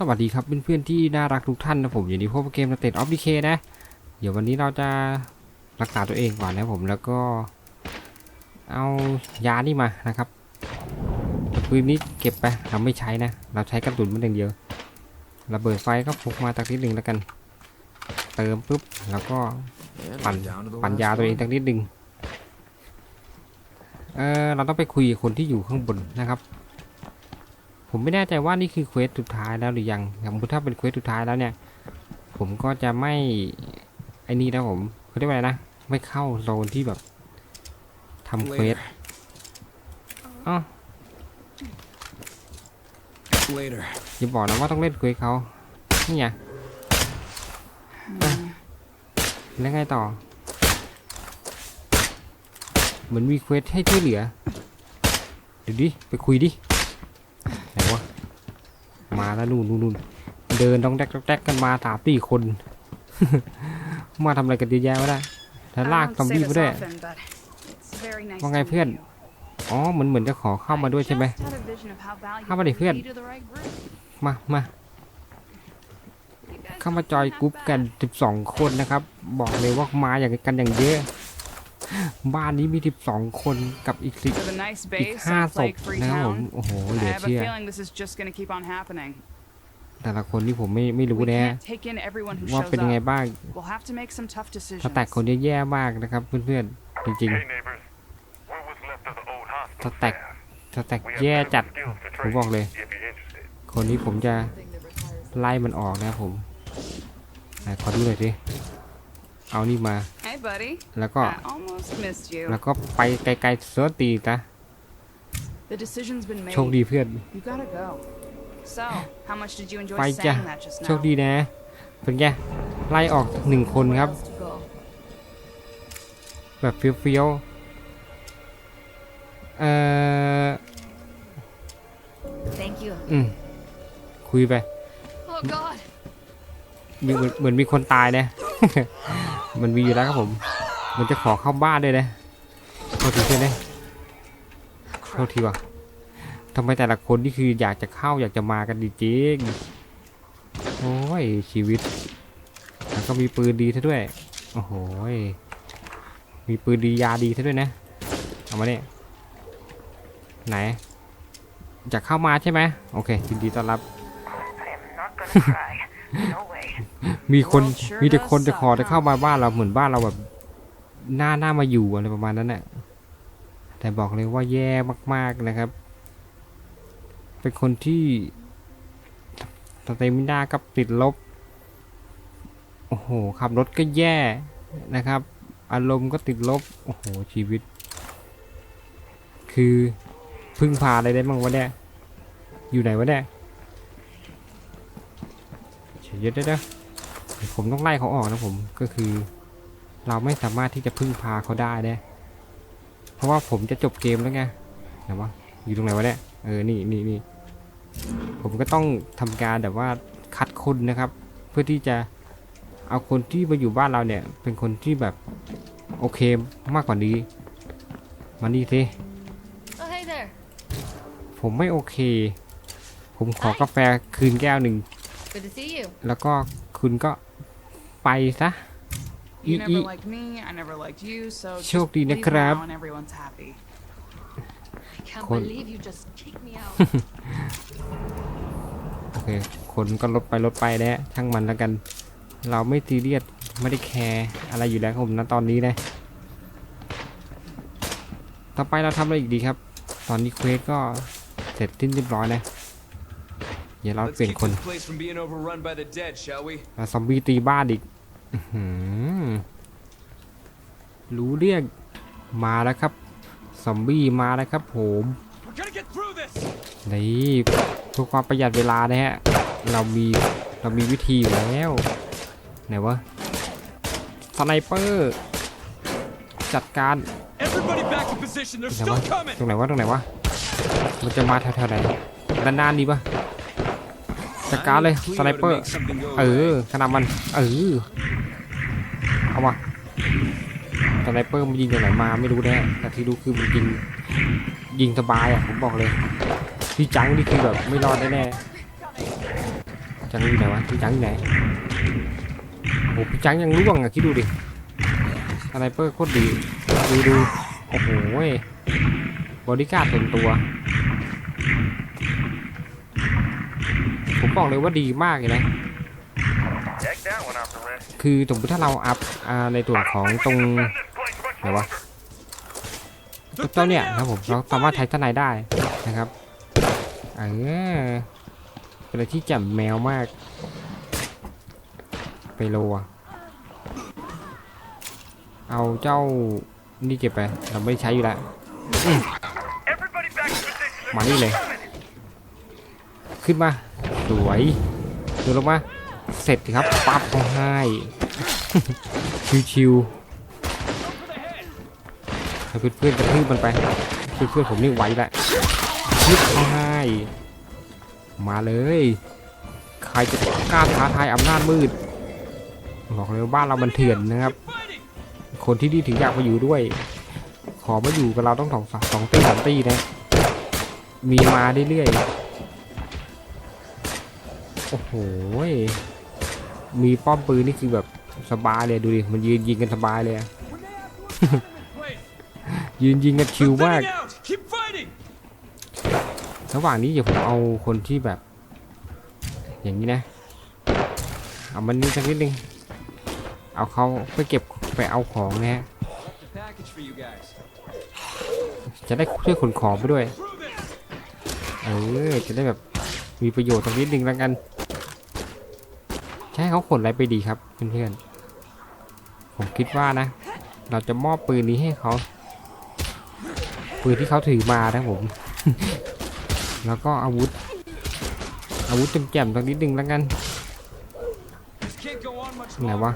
สวัสดีครับเพื่อนๆที่น่ารักทุกท่านนะผมอยู่ในพวกบเกมสเตตออฟดีเคนะ เดี๋ยววันนี้เราจะรักษาตัวเองก่อนนะผมแล้วก็เอายานี่มานะครับปืนนี้เก็บไปเราไม่ใช้นะ เราใช้กระสุนมันอย่างเดียวระเบิดไฟก็พกมาตักนิดหนึ่งแล้วกัน เติมปุ๊บแล้วก็ปั่นปั่นยาตัวเองตักนิดหนึ่งเออเราต้องไปคุยกับคนที่อยู่ข้างบนนะครับ ผมไม่แน่ใจว่านี่คือเควสสุดท้ายแล้วหรือยังสมมติถ้าเป็นเควสสุดท้ายแล้วเนี่ย ผมก็จะไม่ไอ้นี่นะผมเขาเรียกว่าอะไรนะ ไม่เข้าโซนที่แบบทำเควสอ๋อ Later. อย่าบอกนะว่าต้องเล่นเควสเขา นี่ไงอะแล้วไงต่อ เหมือนมีเควสให้ช่วยเหลือเดี๋ยวดิ ไปคุยดิไหนวะ มาแล้วนู่นนู่นนู่นเดินต้องแดกต้องแดกกันมาสามสี่คน มาทำอะไรกันเยอะแยะวะเนี่ยแล้วลากซอมบี้มาด้วยว่าไงเพื่อนอ๋อเหมือนเหมือนจะขอเข้ามาด้วยใช่ไหมเข้ามาดิเพื่อน มามาเข้ามาจอยกรุ๊ปกัน 12 คนนะครับ บอกเลยว่ามาอย่างกันอย่างเยอะ บ้านนี้มี 12 คนกับอีกสิ With a nice อีก base ห้า and ศพ flake free นะครับผม town, โอ้โหเห I ลือ have a เชื่อ feeling this is just going to keep on happening. แต่ละคนที่ผมไม่ไม่รู้ We แน่ can't take in everyone who ว่า shows เป็นยังไง up. บ้าง We'll have to make some tough ส decisions. แต็กคนแย่ๆมากนะครับเพื่อนๆจริง Hey neighbors, what was left of the old hospital Stack. staff? ๆสแต็ก We have แย่ medical จัด skills to ผม train บอกเลย if you're interested. คนนี้ผมจะไล่มันออกนะครับผมไหนขอดูหน่อยสิเอานี่มา Hey, buddy. แล้วก็ I almost missed you. แล้วก็ไปไกลๆเสือตีนะ The decision's been โชค made. ดีเพื่อน You gotta go. So, how much did you enjoy ไปจ้ะ saying that just โช now? คดีนะเป็นไงไล่ออกหนึ่งคนครับ แบบเฟี้ยวๆเอ่อ Thank you. อืมคุยไป Oh God. มีเหมือนเหมือนมีคนตายนะ มันมีอยู่แล้วครับผม มันจะขอเข้าบ้านด้วยนะโทษทีเพื่อนนะโทษทีว่ะทำไมแต่ละคนนี่คืออยากจะเข้าอยากจะมากันดีจริงโอ้ยชีวิต แล้วก็มีปืนดีซะด้วย โอ้โหมีปืนดียาดีซะด้วยนะ เอามาเนี่ยไหนจะเข้ามาใช่ไหมโอเคยินดีต้อนรับ มีคนมีแต่คนจะขอจะเข้ามาบ้านเราเหมือนบ้านเราแบบหน้าหน้ามาอยู่อะไรประมาณนั้นแหละแต่บอกเลยว่าแย่มากๆนะครับ เป็นคนที่สเตมินากับติดลบ โอ้โหขับรถก็แย่นะครับ อารมณ์ก็ติดลบ โอ้โหชีวิต คือพึ่งพาอะไรได้บ้างวะเนี่ยอยู่ไหนวะเนี่ยเดี๋ยวเดี๋ยวเดี๋ยว ผมต้องไล่เขาออกนะผมก็คือ เราไม่สามารถที่จะพึ่งพาเขาได้นะเพราะว่าผมจะจบเกมแล้วไงไหนวะอยู่ตรงไหนวะเนี่ยเออนี่นี่นี่ผมก็ต้องทำการแบบว่าคัดคนนะครับ เพื่อที่จะเอาคนที่มาอยู่บ้านเราเนี่ย เป็นคนที่แบบโอเคมากกว่านี้มานี่สิ Oh hey there. ผมไม่โอเค ผมขอกาแฟคืนแก้วหนึ่ง Good to see you. แล้วก็คุณก็ ไปซะ You E- never e- liked me, I never liked you, so โช just คดีนะ leave ครั now บ and everyone's happy. I can't Cool. believe you just kicked me out. โอเค คนก็ลดไปลดไปนะช่างมันแล้วกัน เราไม่ซีเรียสไม่ได้แคร์อะไรอยู่แล้วครับผมนะตอนนี้นะ ต่อไปเราทำอะไรอีกดีครับ ตอนนี้เควสก็เสร็จสิ้นเรียบร้อยนะเดี๋ยวเรา Let's เปลี่ยน keep คน this place from being overrun by the dead, shall we? แล้วซอมบี้ตีบ้านอีกอื้อหือ รู้เรื่องมาแล้วครับซอมบี้มาแล้วครับผม We're gonna get through this. นี่เพื่อความประหยัดเวลานะฮะ เรามีเรามีวิธีอยู่แล้ว ไหนวะสไนเปอร์จัดการ Everybody back in position. They're ไหน still วะ coming. ตรงไหนวะตรงไหนวะมันจะมาแถวๆไหนด้านหน้านี้ปะจัดการเลย I need สไน Cleo เปอ to ร์ make something go เออ away. ขนาดมันเออ เอาวะสไนเปอร์มันยิงจากไหนมาไม่รู้แน่แต่ที่รู้คือมันยิงยิงสบายอะผมบอกเลยพี่จังนี่คือแบบไม่รอดแน่จังอยู่ไหนวะพี่จังอยู่ไหนโอ้โหพี่จังยังร่วงอะคิดดูดิสไนเปอร์โคตรดีดูดูโอ้โหบอดี้การ์ดส่วนตัว ผมบอกเลยว่าดีมากเลยนะ คือสมมติถ้าเราอัพในส่วนของตรงไหนวะเจ้าเนี่ยครับผมเราสามารถใช้ทนายได้นะครับเออเป็นอะไรที่แจ่มแมวมากไปโลอะเอาเจ้านี่เก็บไปเราไม่ใช้อยู่แล้วมานี่เลย ขึ้นมา สวยดินลงมา เสร็จสิครับปั๊บเขาให้ชิวๆให้เพื่อนๆกระทืบมันไปเพื่อนๆผมนี่ไหวแหละยึดเขาให้มาเลย ใครจะกล้าท้าทายอำนาจมืดบอกเลยว่าบ้านเรามันเถื่อนนะครับ คนที่นี่ถึงอยากมาอยู่ด้วย ขอมาอยู่กับเราต้องสองสองตีสามตีนะ มีมาเรื่อยๆ โอ้โห มีป้อมปืนนี่คือแบบสบายเลยดูดิ มันยืนยิงกันสบายเลยยืนยิงกันชิวมาก ระหว่างนี้เดี๋ยวผมเอาคนที่แบบ อย่างนี้นะ เอามันนี่สักนิดนึง เอาเขาไปเก็บไปเอาของนะฮะ จะได้ช่วยขนของไปด้วย เออ จะได้แบบมีประโยชน์สักนิดนึงแล้วกัน ใช้เขาขนอะไรไปดีครับเพื่อนๆผมคิดว่านะ เราจะมอบปืนนี้ให้เขา ปืนที่เขาถือมานะผม แล้วก็อาวุธ อาวุธแจ่มๆสักนิดนึงแล้วกันไหนวะ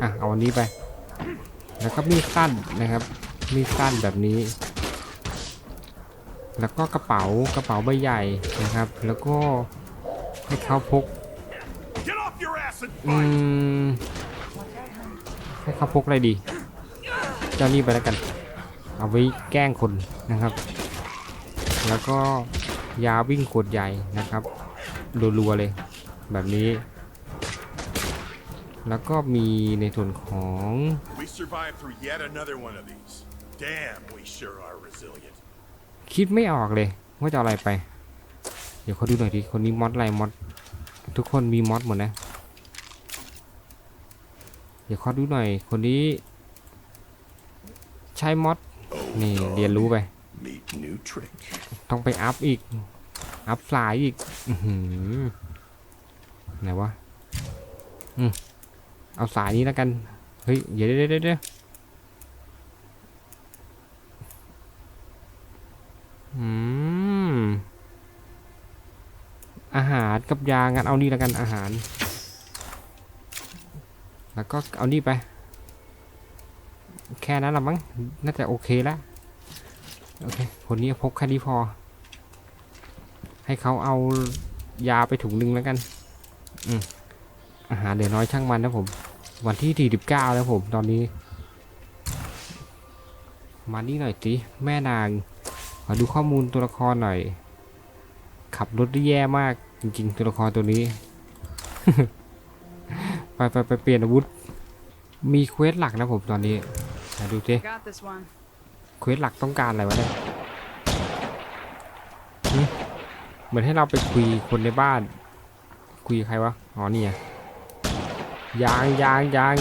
อะเอาอันนี้ไป แล้วก็มีดสั้นนะครับ มีดสั้นแบบนี้ แล้วก็กระเป๋ากระเป๋าใบใหญ่นะครับ แล้วก็ให้เขาพก อื fight. มให้เขาพกอะไรดี เจ้านี่ไปแล้วกัน เอาไว้แกล้งคนนะครับ แล้วก็ยาวิ่งขวดใหญ่นะครับรัวๆเลย แบบนี้ แล้วก็มีในส่วนของ We survived through yet another one of these. Damn, we sure are resilient. คิดไม่ออกเลยว่าจะเอาอะไรไป เดี๋ยวเขาดูหน่อยดิ คนนี้มอดอะไรมอด ทุกคนมีมอดหมดนะ เดี๋ยวขาดูหน่อย คนนี้ ใช้มอดนี่เรียนรู้ไป ต้องไปอัพอีก อัพสายอีกอไหนวะอเอาสายนี้แล้วกัน เฮ้ย เดี๋ยวเดี๋ยวเดี๋ยวอืมอาหารกับยางั้นเอานี่แล้วกันอาหาร แล้วก็เอานี่ไป แค่นั้นละมั้ง น่าจะโอเคแล้ว โอเคคนนี้พกแค่นี้พอ ให้เขาเอายาไปถุงหนึงแล้วกัน อืมอาหารเดี๋ยวน้อยช่างมันนะผม วันที่ที่สิบเก้าแล้วผม ตอนนี้ มานี่หน่อยสิ แม่นาง ขอดูข้อมูลตัวละครหน่อย ขับรถได้แย่มากจริงๆ ตัวละครตัวนี้ ไปไปไปเปลี่ยนอาวุธ มีเควสหลักนะผมตอนนี้ไหนดูสิ Got this one. เควสหลักต้องการอะไรวะเนี่ยหึเหมือนให้เราไปคุยคนในบ้าน คุยกับใครวะ อ๋อนี่ไงยางยางยาง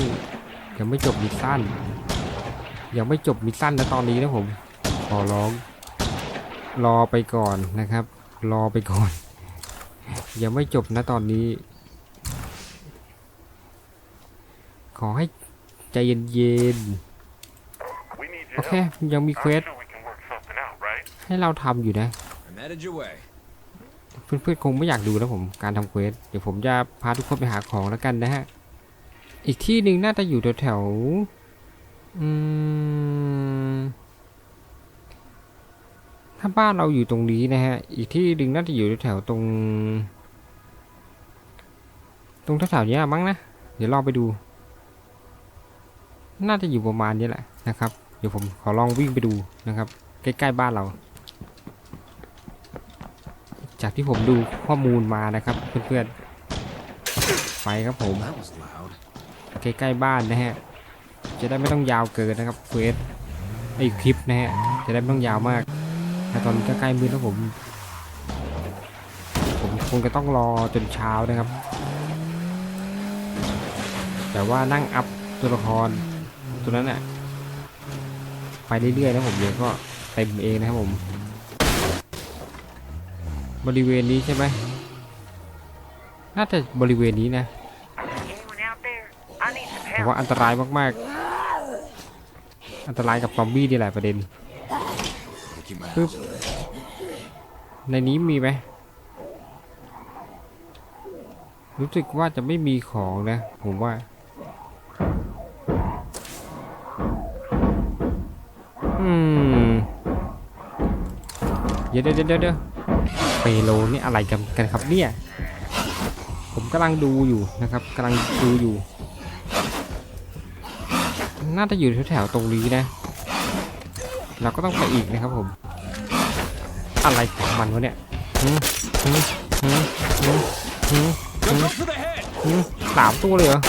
ยังไม่จบมิชชั่นยังไม่จบมิชชั่นนะตอนนี้นะผม ขอร้อง รอไปก่อนนะครับ รอไปก่อน ยังไม่จบนะตอนนี้ ขอให้ใจเย็น We need ๆ your โอเค help. ยังมีเควส I'm sure we can work something out, right? ให้เราทำอยู่นะ I'm headed your way. เพื่อนๆคงไม่อยากดูแล้วผมการทำเควส เดี๋ยวผมจะพาทุกคนไปหาของแล้วกันนะฮะ อีกที่หนึ่งน่าจะอยู่แถวๆอืมถ้าบ้านเราอยู่ตรงนี้นะฮะ อีกที่หนึ่งน่าจะอยู่แถวๆตรง ตรงแถวๆเนี้ยมั้งนะ เดี๋ยวลองไปดู น่าจะอยู่ประมาณนี้แหละนะครับ เดี๋ยวผมขอลองวิ่งไปดูนะครับ ใกล้ๆบ้านเรา จากที่ผมดูข้อมูลมานะครับเพื่อนๆไปครับผม That was loud. ใกล้ๆบ้านนะฮะ จะได้ไม่ต้องยาวเกินนะครับเควสไอคลิปนะฮะ จะได้ไม่ต้องยาวมากแต่ตอนนี้ก็ใกล้มืดแล้วผม ผมคงจะต้องรอจนเช้านะครับ แต่ว่านั่งอัพตัวละคร ตัวนั้นอะไปเรื่อยๆนะผมเดี๋ยวก็เต็มเองนะครับผม บริเวณนี้ใช่ไหมน่าจะบริเวณนี้นะแต่ว่าอันตรายมากๆ อันตรายกับซอมบี้นี่แหละประเด็น I'll keep my Boop. eyes open. ในนี้มีไหมรู้สึกว่าจะไม่มีของนะ ผมว่า เดี๋ยวเดี๋ยวเดี๋ยวเปโลนี่อะไรกันกันครับเนี่ย ผมกำลังดูอยู่นะครับกำลังดูอยู่ น่าจะอยู่แถวๆตรงนี้นะ เราก็ต้องไปอีกนะครับผม อะไรของมันวะเนี่ยหืมหืมหืมหืมหืม Go, go for the head! หืมสามตัวเลยเหรอ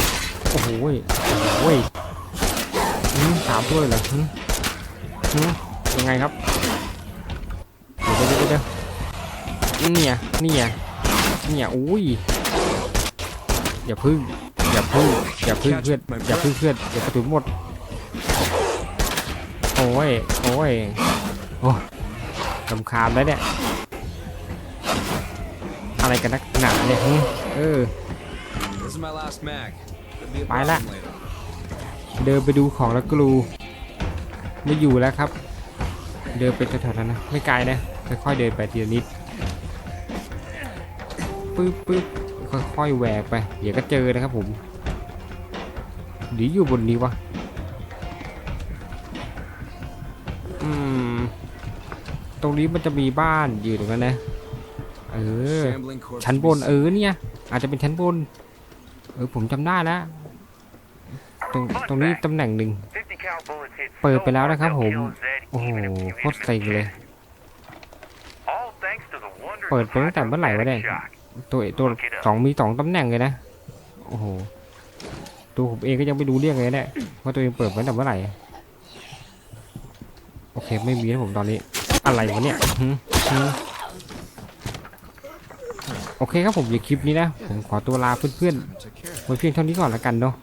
โอ้โหยโอ้โหยหืมสามตัวเลยเหรอหืมหืมยังไงครับ ดี๋ยวเดี๋ยวเดี๋ยวเนี่ยเนี่ยเนี่ยอุ้ยอย่าพึ่งอย่าพึ่งอย่าพึ่งเพื่อนอย่าพึ่งเพื่อนอย่ากระสุนหมดโอ้ยโอ้ยโอ้ลำคาญแล้วเนี่ยอะไรกันนักหนาเนี่ยหึเออ This is my last mag. Could be a Bye, problem lad. later. เดินไปดูของแล้วกลูไม่อยู่แล้วครับ เดินไปแถวๆนั้นนะไม่ไกลนะ ค่อยๆเดินไปทีละนิดปึ๊บปึ๊บค่อยๆแหวกไปเดี๋ยวก็เจอนะครับผมหรืออยู่บนนี้วะอืมตรงนี้มันจะมีบ้านอยู่ตรงนั้นนะเออชั้นบนเออเนี่ย อาจจะเป็นชั้นบน เออผมจำได้แล้วตรงตรงนี้ตำแหน่งหนึ่งเปิดไปแล้วนะครับผม โอ้โหโคตรเซ็งเลย เปิดไปตั้งแต่เมื่อไหร่วะเนี่ยตัวตัวสองมีสองตำแหน่งเลยนะโอ้โหตัวผมเองก็ยังไม่รู้เรื่องเลยเนี่ยว่าตัวเองเปิดไว้ตั้งแต่เมื่อไหร่โอเคไม่มีนะผมตอนนี้ อะไรวะเนี่ยโอเคครับผมเดี๋ยวคลิปนี้นะ ผมขอตัวลาเพื่อนๆไว้เพียงเท่านี้ก่อนแล้วกันเนาะ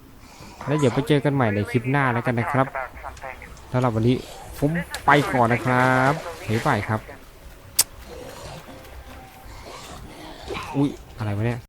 แล้วเดี๋ยวไปเจอกันใหม่ในคลิปหน้าแล้วกันนะครับสำหรับวันนี้ผมไปก่อนนะครับบ๊ายบายครับ อุ้ยอะไรวะเนี่ย